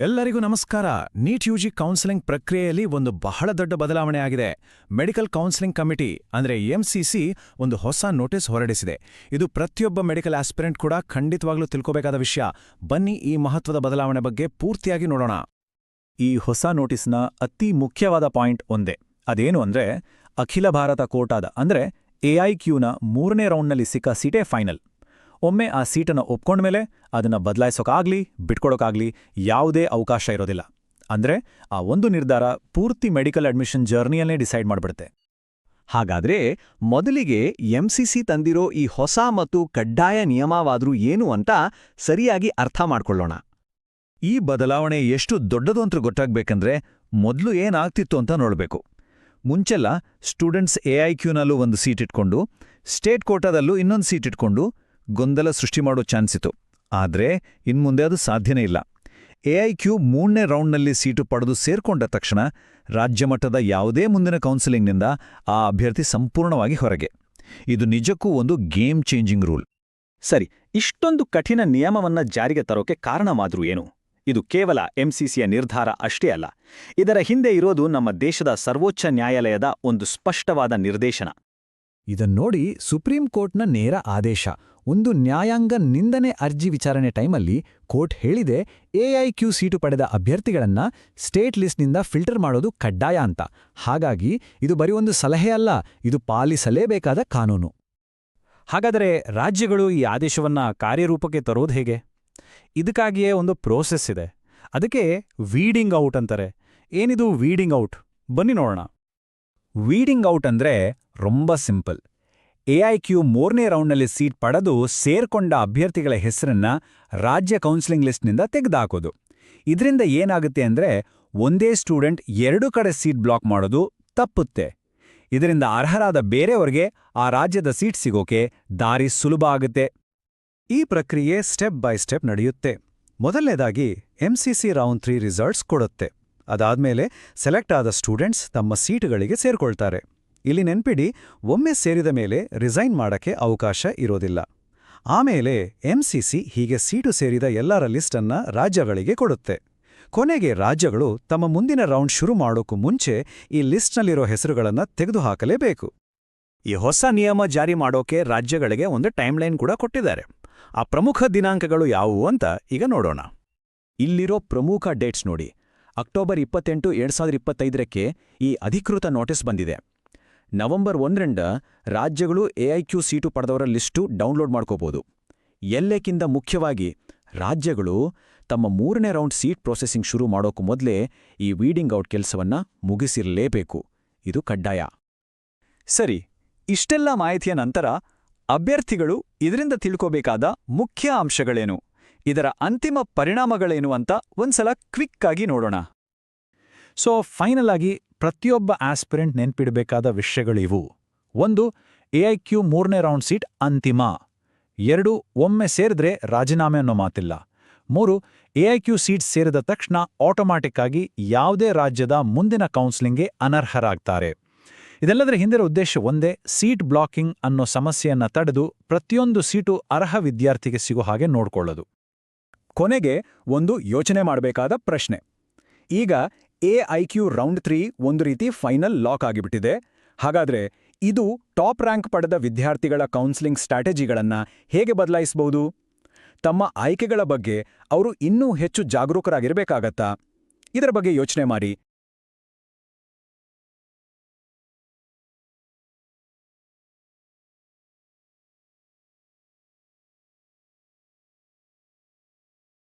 ಎಲ್ಲರಿಗೂ ನಮಸ್ಕಾರ. NEET UG counselling ಪ್ರಕ್ರಿಯೆಯಲ್ಲಿ ಒಂದು ಬಹಳ ದೊಡ್ಡ ಬದಲಾವಣೆ ಆಗಿದೆ. ಮೆಡಿಕಲ್ ಕೌನ್ಸೆಲಿಂಗ್ ಕಮಿಟಿ, ಅಂದ್ರೆ ಎಂಸಿಸಿ ಒಂದು ಹೊಸ ನೋಟಿಸ್ ಹೊರಡಿಸಿದೆ. ಇದು ಪ್ರತಿಯೊಬ್ಬ ಮೆಡಿಕಲ್ ಆಸ್ಪಿರೆಂಟ್ ಕೂಡ ಖಂಡಿತವಾಗ್ಲೂ ತಿಳ್ಕೋಬೇಕಾದ ವಿಷಯ. ಬನ್ನಿ ಈ ಮಹತ್ವದ ಬದಲಾವಣೆ ಬಗ್ಗೆ ಪೂರ್ತಿಯಾಗಿ ನೋಡೋಣ. ಈ ಹೊಸ ನೋಟಿಸ್ನ ಅತಿ ಮುಖ್ಯವಾದ ಪಾಯಿಂಟ್ ಒಂದೇ. ಅದೇನು ಅಂದ್ರೆ, ಅಖಿಲ ಭಾರತ ಕೋಟಾದ, ಅಂದ್ರೆ ಎಐಕ್ಯೂನ ಮೂರನೇ ರೌಂಡ್ನಲ್ಲಿ ಸಿಕ್ಕ ಸೀಟೇ ಫೈನಲ್. ಒಮ್ಮೆ ಆ ಸೀಟನ್ನು ಒಪ್ಕೊಂಡ್ಮೇಲೆ ಅದನ್ನು ಬದಲಾಯಿಸೋಕಾಗ್ಲಿ, ಬಿಟ್ಕೊಡೋಕಾಗ್ಲಿ ಯಾವುದೇ ಅವಕಾಶ ಇರೋದಿಲ್ಲ. ಅಂದ್ರೆ ಆ ಒಂದು ನಿರ್ಧಾರ ಪೂರ್ತಿ ಮೆಡಿಕಲ್ ಅಡ್ಮಿಷನ್ ಜರ್ನಿಯಲ್ಲೇ ಡಿಸೈಡ್ ಮಾಡ್ಬಿಡುತ್ತೆ. ಹಾಗಾದ್ರೆ ಮೊದಲಿಗೆ ಎಂಸಿಸಿ ತಂದಿರೋ ಈ ಹೊಸ ಮತ್ತು ಕಡ್ಡಾಯ ನಿಯಮವಾದ್ರೂ ಏನು ಅಂತ ಸರಿಯಾಗಿ ಅರ್ಥ ಮಾಡ್ಕೊಳ್ಳೋಣ. ಈ ಬದಲಾವಣೆ ಎಷ್ಟು ದೊಡ್ಡದು ಅಂತ ಗೊತ್ತಾಗ್ಬೇಕಂದ್ರೆ ಮೊದಲು ಏನಾಗ್ತಿತ್ತು ಅಂತ ನೋಡಬೇಕು. ಮುಂಚೆಲ್ಲ ಸ್ಟೂಡೆಂಟ್ಸ್ ಎಐಕ್ಯೂನಲ್ಲೂ ಒಂದು ಸೀಟ್ ಇಟ್ಕೊಂಡು, ಸ್ಟೇಟ್ ಕೋಟಾದಲ್ಲೂ ಇನ್ನೊಂದು ಸೀಟ್ ಇಟ್ಕೊಂಡು ಗೊಂದಲ ಸೃಷ್ಟಿ ಮಾಡೋ ಚಾನ್ಸ್ ಇತ್ತು. ಆದರೆ ಇನ್ಮುಂದೆ ಅದು ಸಾಧ್ಯನೇ ಇಲ್ಲ. ಎಐಕ್ಯೂ ಮೂರನೇ ರೌಂಡ್ನಲ್ಲಿ ಸೀಟು ಪಡೆದು ಸೇರ್ಕೊಂಡ ತಕ್ಷಣ ರಾಜ್ಯಮಟ್ಟದ ಯಾವುದೇ ಮುಂದಿನ ಕೌನ್ಸಿಲಿಂಗ್ನಿಂದ ಆ ಅಭ್ಯರ್ಥಿ ಸಂಪೂರ್ಣವಾಗಿ ಹೊರಗೆ. ಇದು ನಿಜಕ್ಕೂ ಒಂದು ಗೇಮ್ ಚೇಂಜಿಂಗ್ ರೂಲ್. ಸರಿ, ಇಷ್ಟೊಂದು ಕಠಿಣ ನಿಯಮವನ್ನ ಜಾರಿಗೆ ತರೋಕೆ ಕಾರಣವಾದ್ರೂ ಏನು? ಇದು ಕೇವಲ ಎಂಸಿಸಿಯ ನಿರ್ಧಾರ ಅಷ್ಟೇ ಅಲ್ಲ. ಇದರ ಹಿಂದೆ ಇರೋದು ನಮ್ಮ ದೇಶದ ಸರ್ವೋಚ್ಚ ನ್ಯಾಯಾಲಯದ ಒಂದು ಸ್ಪಷ್ಟವಾದ ನಿರ್ದೇಶನ. ಇದನ್ನೋಡಿ ಸುಪ್ರೀಂ ಕೋರ್ಟ್ನ ನೇರ ಆದೇಶ. ಒಂದು ನ್ಯಾಯಾಂಗ ನಿಂದನೆ ಅರ್ಜಿ ವಿಚಾರಣೆ ಟೈಮಲ್ಲಿ ಕೋರ್ಟ್ ಹೇಳಿದೆ ಎಐಕ್ಯೂ ಸೀಟು ಪಡೆದ ಅಭ್ಯರ್ಥಿಗಳನ್ನ ಸ್ಟೇಟ್ ಲಿಸ್ಟ್ನಿಂದ ಫಿಲ್ಟರ್ ಮಾಡೋದು ಕಡ್ಡಾಯ ಅಂತ. ಹಾಗಾಗಿ ಇದು ಬರೀ ಒಂದು ಸಲಹೆ ಅಲ್ಲ, ಇದು ಪಾಲಿಸಲೇಬೇಕಾದ ಕಾನೂನು. ಹಾಗಾದರೆ ರಾಜ್ಯಗಳು ಈ ಆದೇಶವನ್ನ ಕಾರ್ಯರೂಪಕ್ಕೆ ತರೋದು ಹೇಗೆ? ಇದಕ್ಕಾಗಿಯೇ ಒಂದು ಪ್ರೋಸೆಸ್ ಇದೆ. ಅದಕ್ಕೆ ವೀಡಿಂಗ್ ಔಟ್ ಅಂತಾರೆ. ಏನಿದು ವೀಡಿಂಗ್ ಔಟ್? ಬನ್ನಿ ನೋಡೋಣ. ವೀಡಿಂಗ್ ಔಟ್ ಅಂದ್ರೆ, ರೊಂಬ ಸಿಂಪಲ್. ಎಐಕ್ಯೂ ಮೂರನೇ ರೌಂಡ್ನಲ್ಲಿ ಸೀಟ್ ಪಡೆದು ಸೇರ್ಕೊಂಡ ಅಭ್ಯರ್ಥಿಗಳ ಹೆಸರನ್ನ ರಾಜ್ಯ ಕೌನ್ಸಿಲಿಂಗ್ ಲಿಸ್ಟ್ನಿಂದ ತೆಗೆದುಹಾಕೋದು. ಇದರಿಂದ ಏನಾಗುತ್ತೆ ಅಂದ್ರೆ ಒಂದೇ ಸ್ಟೂಡೆಂಟ್ ಎರಡು ಕಡೆ ಸೀಟ್ ಬ್ಲಾಕ್ ಮಾಡೋದು ತಪ್ಪುತ್ತೆ. ಇದರಿಂದ ಅರ್ಹರಾದ ಬೇರೆಯವರಿಗೆ ಆ ರಾಜ್ಯದ ಸೀಟ್ ಸಿಗೋಕೆ ದಾರಿ ಸುಲಭ ಆಗುತ್ತೆ. ಈ ಪ್ರಕ್ರಿಯೆ ಸ್ಟೆಪ್ ಬೈ ಸ್ಟೆಪ್ ನಡೆಯುತ್ತೆ. ಮೊದಲನೇದಾಗಿ ಎಂಸಿಸಿ ರೌಂಡ್ ತ್ರೀ ರಿಸಲ್ಟ್ಸ್ ಕೊಡುತ್ತೆ. ಅದಾದ್ಮೇಲೆ ಸೆಲೆಕ್ಟ್ ಆದ ಸ್ಟೂಡೆಂಟ್ಸ್ ತಮ್ಮ ಸೀಟುಗಳಿಗೆ ಸೇರ್ಕೊಳ್ತಾರೆ. ಇಲ್ಲಿ ನೆನ್ಪಿಡಿ, ಒಮ್ಮೆ ಸೇರಿದ ಮೇಲೆ ರಿಸೈನ್ ಮಾಡಕ್ಕೆ ಅವಕಾಶ ಇರೋದಿಲ್ಲ. ಆಮೇಲೆ ಎಂಸಿಸಿ ಹೀಗೆ ಸೀಟು ಸೇರಿದ ಎಲ್ಲರ ಲಿಸ್ಟನ್ನ ರಾಜ್ಯಗಳಿಗೆ ಕೊಡುತ್ತೆ. ಕೊನೆಗೆ ರಾಜ್ಯಗಳು ತಮ್ಮ ಮುಂದಿನ ರೌಂಡ್ ಶುರು ಮಾಡೋಕ್ಕೂ ಮುಂಚೆ ಈ ಲಿಸ್ಟ್ನಲ್ಲಿರೋ ಹೆಸರುಗಳನ್ನ ತೆಗೆದುಹಾಕಲೇಬೇಕು. ಈ ಹೊಸ ನಿಯಮ ಜಾರಿ ಮಾಡೋಕೆ ರಾಜ್ಯಗಳಿಗೆ ಒಂದು ಟೈಮ್ಲೈನ್ ಕೂಡ ಕೊಟ್ಟಿದ್ದಾರೆ. ಆ ಪ್ರಮುಖ ದಿನಾಂಕಗಳು ಯಾವುವು ಅಂತ ಈಗ ನೋಡೋಣ. ಇಲ್ಲಿರೋ ಪ್ರಮುಖ ಡೇಟ್ಸ್ ನೋಡಿ. ಅಕ್ಟೋಬರ್ ಇಪ್ಪತ್ತೆಂಟು, ಎರಡು ಸಾವಿರದ ಈ ಅಧಿಕೃತ ನೋಟಿಸ್ ಬಂದಿದೆ. ನವೆಂಬರ್ ಒಂದರಿಂದ ರಾಜ್ಯಗಳು ಎಐಕ್ಯೂ ಸೀಟು ಪಡೆದವರ ಲಿಸ್ಟು ಡೌನ್ಲೋಡ್ ಮಾಡ್ಕೋಬೋದು. ಎಲ್ಲಕ್ಕಿಂತ ಮುಖ್ಯವಾಗಿ ರಾಜ್ಯಗಳು ತಮ್ಮ ಮೂರನೇ ರೌಂಡ್ ಸೀಟ್ ಪ್ರೊಸೆಸಿಂಗ್ ಶುರು ಮಾಡೋಕ್ಕೂ ಮೊದಲೇ ಈ ವೀಡಿಂಗ್ ಔಟ್ ಕೆಲಸವನ್ನ ಮುಗಿಸಿರಲೇಬೇಕು. ಇದು ಕಡ್ಡಾಯ. ಸರಿ, ಇಷ್ಟೆಲ್ಲ ಮಾಹಿತಿಯ ನಂತರ ಅಭ್ಯರ್ಥಿಗಳು ಇದರಿಂದ ತಿಳ್ಕೋಬೇಕಾದ ಮುಖ್ಯ ಅಂಶಗಳೇನು? ಇದರ ಅಂತಿಮ ಪರಿಣಾಮಗಳೇನು ಅಂತ ಒಂದ್ಸಲ ಕ್ವಿಕ್ ಆಗಿ ನೋಡೋಣ. ಸೊ, ಫೈನಲ್ ಆಗಿ ಪ್ರತಿಯೊಬ್ಬ ಆಸ್ಪಿರೆಂಟ್ ನೆನ್ಪಿಡಬೇಕಾದ ವಿಷಯಗಳಿವು. ಒಂದು ಎಐಕ್ಯೂ ಮೂರನೇ ರೌಂಡ್ ಸೀಟ್ ಅಂತಿಮ. ಎರಡು, ಒಮ್ಮೆ ಸೇರಿದ್ರೆ ರಾಜೀನಾಮೆ ಅನ್ನೋ ಮಾತಿಲ್ಲ. ಮೂರು ಎಐಕ್ಯೂ ಸೀಟ್ ಸೇರಿದ ತಕ್ಷಣ ಆಟೋಮ್ಯಾಟಿಕ್ ಆಗಿ ಯಾವುದೇ ರಾಜ್ಯದ ಮುಂದಿನ ಕೌನ್ಸಿಲಿಂಗ್ಗೆ ಅನರ್ಹರಾಗ್ತಾರೆ. ಇದೆಲ್ಲದರ ಹಿಂದಿರೋ ಉದ್ದೇಶ ಒಂದೇ, ಸೀಟ್ ಬ್ಲಾಕಿಂಗ್ ಅನ್ನೋ ಸಮಸ್ಯೆಯನ್ನ ತಡೆದು ಪ್ರತಿಯೊಂದು ಸೀಟು ಅರ್ಹ ವಿದ್ಯಾರ್ಥಿಗೆ ಸಿಗೋ ಹಾಗೆ ನೋಡ್ಕೊಳ್ಳೋದು. ಕೊನೆಗೆ ಒಂದು ಯೋಚನೆ ಮಾಡಬೇಕಾದ ಪ್ರಶ್ನೆ. ಈಗ ಎಐಕ್ಯೂ ರೌಂಡ್ ತ್ರೀ ಒಂದು ರೀತಿ ಫೈನಲ್ ಲಾಕ್ ಆಗಿಬಿಟ್ಟಿದೆ. ಹಾಗಾದ್ರೆ ಇದು ಟಾಪ್ ರ್ಯಾಂಕ್ ಪಡೆದ ವಿದ್ಯಾರ್ಥಿಗಳ ಕೌನ್ಸಿಲಿಂಗ್ ಸ್ಟ್ರಾಟಜಿಗಳನ್ನು ಹೇಗೆ ಬದಲಾಯಿಸಬಹುದು ತಮ್ಮ ಆಯ್ಕೆಗಳ ಬಗ್ಗೆ ಅವರು ಇನ್ನೂ ಹೆಚ್ಚು ಜಾಗರೂಕರಾಗಿರಬೇಕಾಗತ್ತಾ? ಇದರ ಬಗ್ಗೆ ಯೋಚನೆ ಮಾಡಿ.